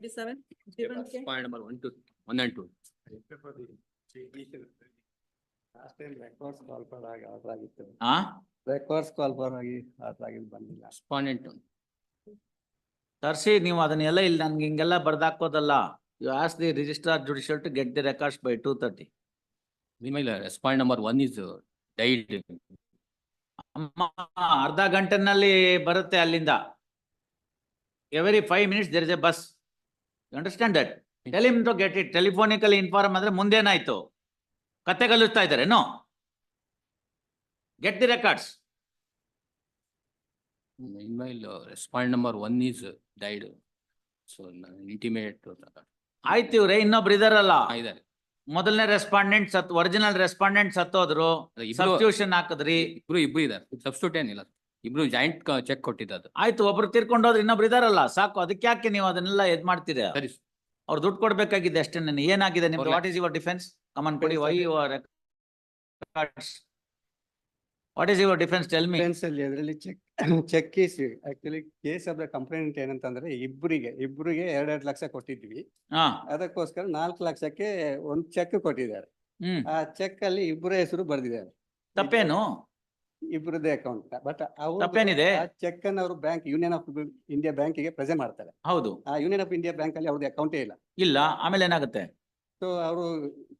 twenty-seven, case? Point number one, two, one and two. Last time records call for ಆಗಿ order ಆಗಿತ್ತು ಆ records call for ಆಗಿ order ಆಗಿದ್ದು ಬಂದಿಲ್ಲ Respondent one. ತರ್ಸಿ ನೀವು ಅದನ್ನೆಲ್ಲ ಇಲ್ಲಿ ನನ್ಗೆ ಹಿಂಗೆಲ್ಲ ಬರ್ದಾಕೋದಲ್ಲ you as the registrar judicial to get the records by two thirty ನಿಮಗೆ point number one is is ಅಮ್ಮ. ಅರ್ಧ ಗಂಟೆನಲ್ಲಿ ಬರುತ್ತೆ ಅಲ್ಲಿಂದ every five minutes there is a bus understand that tell him to get it telephonically inform ಅಂದ್ರೆ ಮುಂದೇನಾಯ್ತು? ಕತೆ ಕಲಿಸ್ತಾ ಇದ್ದಾರೆ no get the records Meanwhile, uh, respondent number one is uh, died. So uh, intimate. to the- ಆಯ್ತು ಇವ್ರೆ ಇನ್ನೊಬ್ರು ಇದಾರಲ್ಲ. ಇದಾರೆ. ಮೊದಲನೇ ರೆಸ್ಪಾಂಡೆಂಟ್ ಸತ್ ಒರಿಜಿನಲ್ ರೆಸ್ಪಾಂಡೆಂಟ್ ಸತ್ತೋದ್ರು. ಇಬ್ರು- ಸಬ್ಸ್ಟಿಟ್ಯೂಷನ್ ಹಾಕಿದ್ರಿ. ಇಬ್ರು ಇಬ್ರು ಇದಾರೆ. ಸಬ್ಸ್ಟಿಟ್ಯೂಟ್ ಏನಿಲ್ಲ. ಇಬ್ರು ಜಾಯಿಂಟ್ ಚೆಕ್ ಕೊಟ್ಟಿದ್ದು ಆಯ್ತು ಒಬ್ರು ತೀರ್ಕೊಂಡೋದ್ರೆ ಇನ್ನೊಬ್ರು ಇದಾರಲ್ಲ ಸಾಕು ಅದಕ್ಕೆ ಯಾಕೆ ನೀವು ಅದನ್ನೆಲ್ಲ ಇದ್ ಮಾಡ್ತೀರಾ? ಸರಿ. ಅವ್ರು ದುಡ್ಡು ಕೊಡ್ಬೇಕಾಗಿದೆ ಅಷ್ಟೇ ಏನಾಗಿದೆ ನಿಮ್ದು? What is your defence come on ಕೊಡಿ why your what is your defence tell me ಅಲ್ಲಿ ಅದರಲ್ಲಿ cheque cheque case actually case of the complaint ಏನಂತಂದ್ರೆ ಇಬ್ಬರಿಗೆ ಇಬ್ಬರಿಗೆ ಎರಡೆರಡು ಲಕ್ಷ ಕೊಟ್ಟಿದ್ವಿ. ಹಾ. ಅದಕ್ಕೋಸ್ಕರ ನಾಲ್ಕು ಲಕ್ಷಕ್ಕೆ ಒಂದು ಚೆಕ್ ಕೊಟ್ಟಿದ್ದಾರೆ. ಹ್ಮ್. ಆ ಚೆಕ್ ಅಲ್ಲಿ ಇಬ್ಬರ ಹೆಸರು ಬರ್ದಿದ್ದಾರೆ. ತಪ್ಪೇನು? ಇಬ್ಬರದೇ ಅಕೌಂಟ್ ಬಟ್ ಅವರು ತಪ್ಪೇನಿದೆ? ಆ ಚೆಕ್ ಅನ್ನು ಅವರು ಬ್ಯಾಂಕ್ ಯೂನಿಯನ್ ಆಫ್ ಇಂಡಿಯಾ ಬ್ಯಾಂಕಿಗೆ ಪ್ರೆಸೆಂಟ್ ಮಾಡ್ತಾರೆ. ಹೌದು. ಆ ಯೂನಿಯನ್ ಆಫ್ ಇಂಡಿಯಾ ಬ್ಯಾಂಕ್ ಅಲ್ಲಿ ಅವ್ರದ್ದು ಅಕೌಂಟೇ ಇಲ್ಲ. ಇಲ್ಲ ಆಮೇಲೆ ಏನಾಗುತ್ತೆ? ಸೊ ಅವರು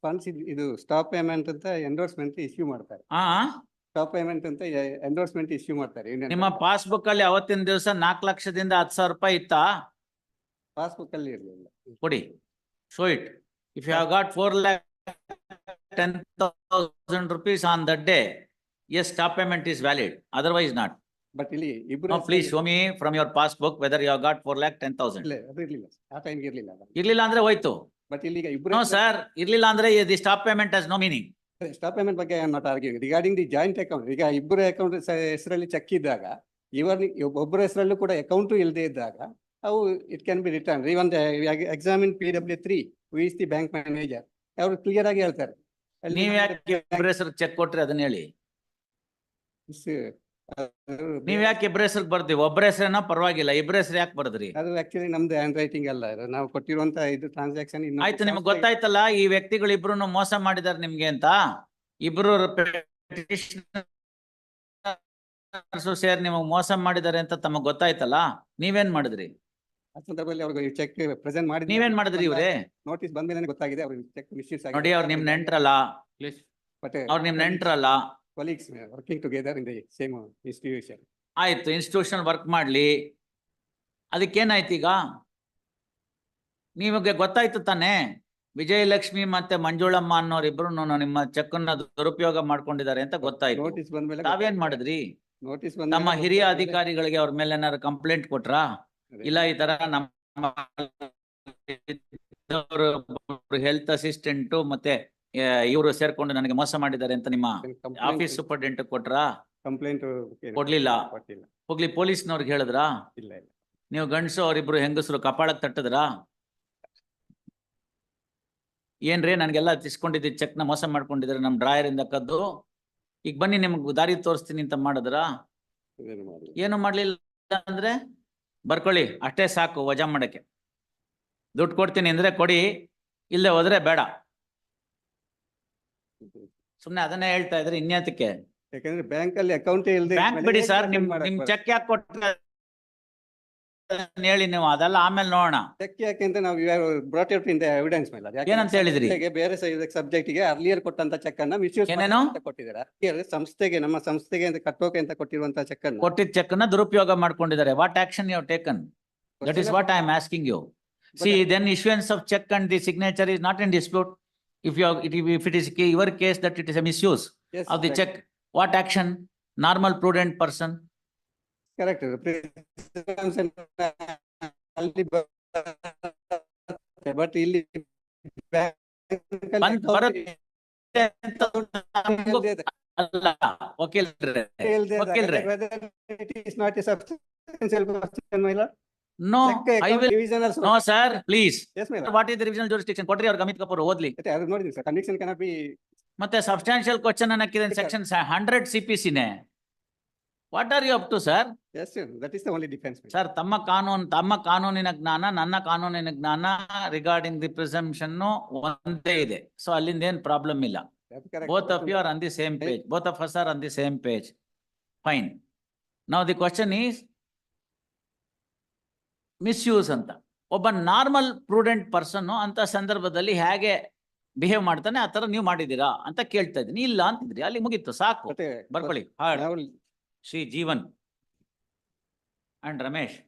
ಫಂಡ್ಸ್ ಇದು ಸ್ಟಾಪ್ ಪೇಮೆಂಟ್ ಅಂತ ಎಂಡೋರ್ಸ್ಮೆಂಟ್ ಇಶ್ಯೂ ಮಾಡ್ತಾರೆ. ಆ ಸ್ಟಾಪ್ ಪೇಮೆಂಟ್ ಅಂತ ಎಂಡೋರ್ಸ್ಮೆಂಟ್ ಇಶ್ಯೂ ಮಾಡ್ತಾರೆ ನಿಮ್ಮ ಪಾಸ್ಬುಕ್ ಅಲ್ಲಿ. ಅವತ್ತಿನ ದಿವಸ ನಾಲ್ಕು ಲಕ್ಷದಿಂದ ಹತ್ತು ಸಾವಿರ ರೂಪಾಯಿ ಇತ್ತಾ? ಪಾಸ್ಬುಕ್ ಅಲ್ಲಿ ಇರಲಿಲ್ಲ. ಕೊಡಿ. Show it if you have got four lakh ten thousand rupees on that day as stop payment is valid otherwise not but ಇಲ್ಲಿ ಇಬ್ರು please show me from your passbook whether you got four lakh ten thousand ಇಲ್ಲ ಅದು ಇರ್ಲಿಲ್ಲ. ಆ time ಇರ್ಲಿಲ್ಲ ಇರ್ಲಿಲ್ಲ ಅಂದ್ರೆ ಹೋಯ್ತು. ಬಟ್ ಇಲ್ಲಿ ಈಗ ಇಬ್ರು ನೋ ಸರ್ ಇರ್ಲಿಲ್ಲ ಅಂದ್ರೆ the stop payment has no meaning stop payment ಬಗ್ಗೆ not argue regarding the joint account ಈಗ ಇಬ್ಬರ ಅಕೌಂಟ್ ಹೆಸರಲ್ಲಿ ಚೆಕ್ ಇದ್ದಾಗ ಇವರ್ ಒಬ್ಬರ ಹೆಸರಲ್ಲೂ ಕೂಡ ಅಕೌಂಟ್ ಇಲ್ಲದೆ ಇದ್ದಾಗ ಅವು it can be return even examine P W three is the bank manager ಅವರು ಕ್ಲಿಯರ್ ಆಗಿ ಹೇಳ್ತಾರೆ. ಅಲ್ಲಿ ನೀವ್ ಯಾಕೆ ಇಬ್ಬರ ಹೆಸರು ಚೆಕ್ ಕೊಟ್ರಿ ಅದನ್ನ ಹೇಳಿ. ನೀವ್ ಯಾಕೆ ಇಬ್ಬರ ಹೆಸರು ಬರ್ದಿ ಒಬ್ಬರ ಹೆಸರೇನ? ಪರವಾಗಿಲ್ಲ. ಇಬ್ಬರ ಹೆಸರು ಯಾಕೆ ಬರ್ದ್ರಿ? ಅದು ಆಕ್ಚುಲಿ ನಮ್ದು ಹ್ಯಾಂಡ್ ರೈಟಿಂಗ್ ಅಲ್ಲ. ಇದು ನಾವು ಕೊಟ್ಟಿರುವಂತ ಇದು ಟ್ರಾನ್ಸಾಕ್ಷನ್ ಆಯ್ತು ನಿಮ್ಗೆ ಗೊತ್ತಾಯ್ತಲ್ಲ ಈ ವ್ಯಕ್ತಿಗಳು ಇಬ್ರು ಮೋಸ ಮಾಡಿದಾರೆ ನಿಮ್ಗೆ ಅಂತ? ಇಬ್ರು ಸೇರಿ ನಿಮಗ್ ಮೋಸ ಮಾಡಿದಾರೆ ಅಂತ ತಮಗ್ ಗೊತ್ತಾಯ್ತಲ್ಲ? ನೀವೇನ್ ಮಾಡಿದ್ರಿ? ಆ ಸಂದರ್ಭದಲ್ಲಿ ಅವ್ರಿಗೆ ಚೆಕ್ ಪ್ರೆಸೆಂಟ್ ಮಾಡಿ ನೀವೇನ್ ಮಾಡಿದ್ರಿ ಇವ್ರೆ? ನೋಟಿಸ್ ಬಂದ್ಮೇಲೆ ಗೊತ್ತಾಗಿದೆ ಅವ್ರಿಗೆ ಚೆಕ್ ಮಿಸ್ಯೂಸ್ ನೋಡಿ ಅವ್ರ ನಿಮ್ ನೆಂಟ್ರಲ್ಲ. ಬಟ್ ಅವ್ರು ನಿಮ್ ನೆಂಟ್ರಲ್ಲ. Colleagues working together in the same institution ಆಯ್ತು ಇನ್ಸ್ಟಿಟ್ಯೂಷನ್ ವರ್ಕ್ ಮಾಡ್ಲಿ. ಅದಕ್ಕೇನಾಯ್ತು ಈಗ? ನಿಮಗೆ ಗೊತ್ತಾಯ್ತು ತಾನೇ? ವಿಜಯಲಕ್ಷ್ಮಿ ಮತ್ತೆ ಮಂಜುಳಮ್ಮ ಅನ್ನೋರಿಬ್ರು ನಿಮ್ಮ ಚೆಕ್ ಅನ್ನ ದುರುಪಯೋಗ ಮಾಡ್ಕೊಂಡಿದ್ದಾರೆ ಅಂತ ಗೊತ್ತಾಯ್ತು. ನೋಟಿಸ್ ಬಂದ್ಮೇಲೆ ತಾವೇನ್ ಮಾಡಿದ್ರಿ? ನೋಟಿಸ್ ನಮ್ಮ ಹಿರಿಯ ಅಧಿಕಾರಿಗಳಿಗೆ ಅವ್ರ ಮೇಲೆ ಏನಾದ್ರು ಕಂಪ್ಲೇಂಟ್ ಕೊಟ್ರಾ? ಇಲ್ಲ ಈ ತರ ನಮ್ಮ ಹೆಲ್ತ್ ಅಸಿಸ್ಟೆಂಟ್ ಮತ್ತೆ ಇವರು ಸೇರ್ಕೊಂಡು ನನಗೆ ಮೋಸ ಮಾಡಿದ್ದಾರೆ ಅಂತ ನಿಮ್ಮ ಆಫೀಸ್ ಸೂಪರ್ಡೆಂಟ್ ಕೊಟ್ರಾ? ಕಂಪ್ಲೇಂಟ್ ಕೊಡ್ಲಿಲ್ಲ. ಕೊಟ್ಟಿಲ್ಲ. ಹೋಗ್ಲಿ ಪೊಲೀಸ್ನವ್ರಿಗೆ ಹೇಳಿದ್ರಾ? ಇಲ್ಲ ಇಲ್ಲ. ನೀವು ಗಂಡಸು ಅವರಿಬ್ರು ಹೆಂಗಸರು ಕಪಾಳಕ್ ತಟ್ಟದ್ರ? ಏನ್ರಿ ನನ್ಗೆಲ್ಲ ತಿಸ್ಕೊಂಡಿದ್ದಿ ಚೆಕ್ನ ಮೋಸ ಮಾಡ್ಕೊಂಡಿದ್ರೆ ನಮ್ ಡ್ರಾಯರ್ ಇಂದ ಕದ್ದು? ಈಗ ಬನ್ನಿ ನಿಮ್ಗೆ ದಾರಿ ತೋರಿಸ್ತೀನಿ ಅಂತ ಮಾಡಿದ್ರಾ? ಮಾಡಿಲ್ಲ. ಏನು ಮಾಡ್ಲಿಲ್ಲ ಅಂದ್ರೆ ಬರ್ಕೊಳ್ಳಿ ಅಷ್ಟೇ ಸಾಕು ವಜಾ ಮಾಡಕ್ಕೆ. ದುಡ್ಡು ಕೊಡ್ತೀನಿ ಅಂದ್ರೆ ಕೊಡಿ ಇಲ್ಲೇ ಹೋದ್ರೆ ಬೇಡ. ಸುಮ್ನೆ ಅದನ್ನೇ ಹೇಳ್ತಾ ಇದ್ರೆ ಇನ್ಯಾತಕ್ಕೆ? ಯಾಕಂದ್ರೆ ಬ್ಯಾಂಕ್ ಅಲ್ಲಿ ಅಕೌಂಟ್ ಇಲ್ಲದೆ ಬ್ಯಾಂಕ್ ಬಿಡಿ ಸರ್ ನಿಮ್ ನಿಮ್ ಚೆಕ್ ಯಾಕೆ ಅದನ್ನ ಹೇಳಿ ನೀವು ಅದೆಲ್ಲ ಆಮೇಲೆ ನೋಡೋಣ. ಚೆಕ್ ಯಾಕೆ ಅಂತ ನಾವು ಬ್ರಾಟ್ ಔಟ್ ಇನ್ ಎವಿಡೆನ್ಸ್ ಮೇಲೆ. ಅದು ಯಾಕೆ ಏನಂತ ಹೇಳಿದ್ರಿ? ಸಂಸ್ಥೆಗೆ ಬೇರೆ ಸಬ್ಜೆಕ್ಟ್ಗೆ ಅರ್ಲಿಯರ್ ಕೊಟ್ಟಂತ ಚೆಕ್ ಅನ್ನ ಮಿಸ್ಯೂಸ್ ಏನೇನು? ಕೊಟ್ಟಿದ್ದಾರೆ. ಸಂಸ್ಥೆಗೆ ನಮ್ಮ ಸಂಸ್ಥೆಗೆ ಅಂತ ಕಟ್ಟೋಕೆ ಅಂತ ಕೊಟ್ಟಿರುವಂತ ಚೆಕ್ ಅನ್ನ. ಕೊಟ್ಟಿದ್ದ ಚೆಕ್ನ ದುರುಪಯೋಗ ಮಾಡ್ಕೊಂಡಿದ್ದಾರೆ. What action you taken that is what I am asking you see then issuance of cheque and the signature is not in dispute If you if it is your case that it is a misuse Yes, of the right. check, what action? Normal prudent person, Correct. ಅಲ್ಲಿ but ಇಲ್ಲಿ ಬಂದ್ ಬರುತ್ತೆ ಅಂತ ನಮ್ಗೂ ಅಲ್ಲ, ವಕೀಲ್ರೆ, ವಕೀಲ್ರೆ. No, I will, no, sir, please. What is the revisional jurisdiction? ಕೊಟ್ರಿ or Amit Kapoor ಓದ್ಲಿ. ಅದು ನೋಡಿದ್ವಿ ಸರ್ ಕನ್ವಿಕ್ಷನ್ be. ಬಿ ಮತ್ತೆ ಸಬ್ಸ್ಟಾನ್ಶಿಯಲ್ ಕ್ವಶನ್ ಅನ್ನಕ್ಕಿದೆ Okay. Section hundred C P ಸಿನೇ what are you up to sir Yes, sir, that is the only defense. madam. Sir ತಮ್ಮ ಕಾನೂನು ತಮ್ಮ ಕಾನೂನಿನ ಜ್ಞಾನ ನನ್ನ ಕಾನೂನಿನ ಜ್ಞಾನ ರಿಗಾರ್ಡಿಂಗ್ ದಿ ಪ್ರಿಸಂಪ್ಷನ್ ಒಂದೇ ಇದೆ ಸೊ ಅಲ್ಲಿಂದ ಏನ್ ಪ್ರಾಬ್ಲಮ್ ಇಲ್ಲ problem mila. both of you are on the same Hey. page, both of us are on the same page. Fine. Now question ಅಂತ. ಒಬ್ಬ ನಾರ್ಮಲ್ ಪ್ರೂಡೆಂಟ್ ಪರ್ಸನ್ ಅಂತ ಸಂದರ್ಭದಲ್ಲಿ ಹೇಗೆ ಬಿಹೇವ್ ಮಾಡ್ತಾನೆ ಆ ತರ ನೀವು ಮಾಡಿದ್ದೀರಾ ಅಂತ ಕೇಳ್ತಾ ಇದ್ದೀನಿ. ಇಲ್ಲ ಅಂತಿದ್ರಿ ಅಲ್ಲಿ ಮುಗೀತು ಸಾಕು. ಬರ್ಕೊಳ್ಳಿ. Shri Jeevan and Ramesh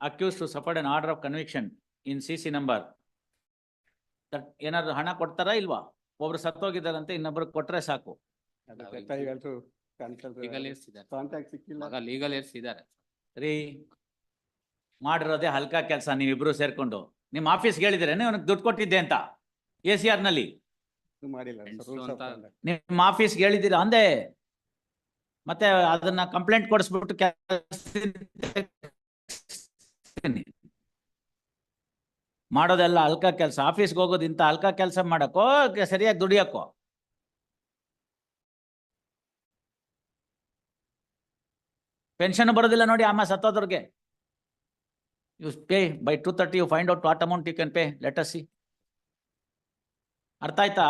accused to suffered an order of conviction in C C number. ಏನಾದ್ರು ಹಣ ಕೊಡ್ತಾರಾ ಇಲ್ವಾ? ಒಬ್ರು ಸತ್ತೋಗಿದ್ದಾರಂತೆ ಇನ್ನೊಬ್ರು ಕೊಟ್ರೆ ಸಾಕು. ಲೀಗಲ್ ಏರ್ಸ್ ಸಿಕ್ಕಿಲ್ಲ. ಲೀಗಲ್ ಏರ್ಸ್ ಇದ್ದಾರೆ ರೀ. ಮಾಡಿರೋದೇ ಹಲ್ಕ ಕೆಲಸ ನೀವಿಬ್ರು ಸೇರ್ಕೊಂಡು. ನಿಮ್ಮ ಆಫೀಸ್ ಹೇಳಿದ್ರೇನೆ ಅವನಿಗೆ ದುಡ್ಡು ಕೊಟ್ಟಿದ್ದೆ ಅಂತ. ಎ ಸಿ ಆರ್ನಲ್ಲಿ. ನಿಮ್ಮ ಆಫೀಸ್ಗೆ ಹೇಳಿದಿರ ಅಂದೆ. ಮತ್ತೆ ಅದನ್ನ ಕಂಪ್ಲೇಂಟ್ ಕೊಡಿಸ್ಬಿಟ್ಟು ಮಾಡೋದೆಲ್ಲ ಹಲ್ಕ ಕೆಲಸ. ಆಫೀಸ್ಗೆ ಹೋಗೋದು ಇಂಥ ಹಲ್ಕ ಕೆಲಸ ಮಾಡಕ್ಕೋ ಸರಿಯಾಗಿ ದುಡಿಯಕ್ಕೋ? ಪೆನ್ಷನ್ ಬರೋದಿಲ್ಲ ನೋಡಿ ಅಮ್ಮ ಸತ್ತೋದ್ರಿಗೆ you pay by two thirty you find out what amount can pay. Pay us see. ಅರ್ಥ ಆಯ್ತಾ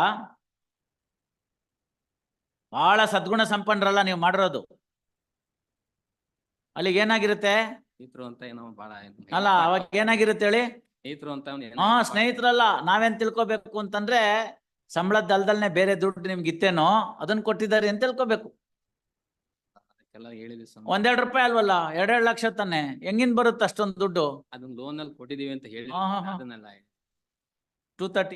ಬಹಳ ಸದ್ಗುಣ ಸಂಪನ್ನರಲ್ಲ ನೀವು ಮಾಡಿರೋದು. ಅಲ್ಲಿಗೆ ಏನಾಗಿರುತ್ತೆ? ಸ್ನೇಹಿತರು ಅಂತ ಏನೋ ಬಹಳ ಅಲ್ಲ ಅವಾಗ ಏನಾಗಿರುತ್ತೆ ಹೇಳಿ? ಸ್ನೇಹಿತರು ಅಂತ ಹಾ. ಸ್ನೇಹಿತರಲ್ಲ ನಾವೇನ್ ತಿಳ್ಕೊಬೇಕು ಅಂತಂದ್ರೆ ಸಂಬಳದ ಅಲ್ದಲ್ನೆ ಬೇರೆ ದುಡ್ಡು ನಿಮ್ಗೆ ಇತ್ತೇನೋ ಅದನ್ನ ಕೊಟ್ಟಿದ್ದಾರೆ ಅಂತ ತಿಳ್ಕೊಬೇಕು. ಒಂದೆರಡು ರೂಪಾಯಿ ಅಲ್ವಲ್ಲ ಎರಡೆರಡು ಲಕ್ಷ ತಾನೆ ಹೆಂಗಿನ್ ಬರುತ್ತೆ ಅಷ್ಟೊಂದು ದುಡ್ಡು ಅದನ್ನ ಲೋನ್ ಅಲ್ಲಿ ಕೊಟ್ಟಿದೀವಿ ಅಂತ ಹೇಳಿ ಹಾ, ಹಾ, ಹಾ. ಅದನ್ನೆಲ್ಲ ಹೇಳಿ. Two thirty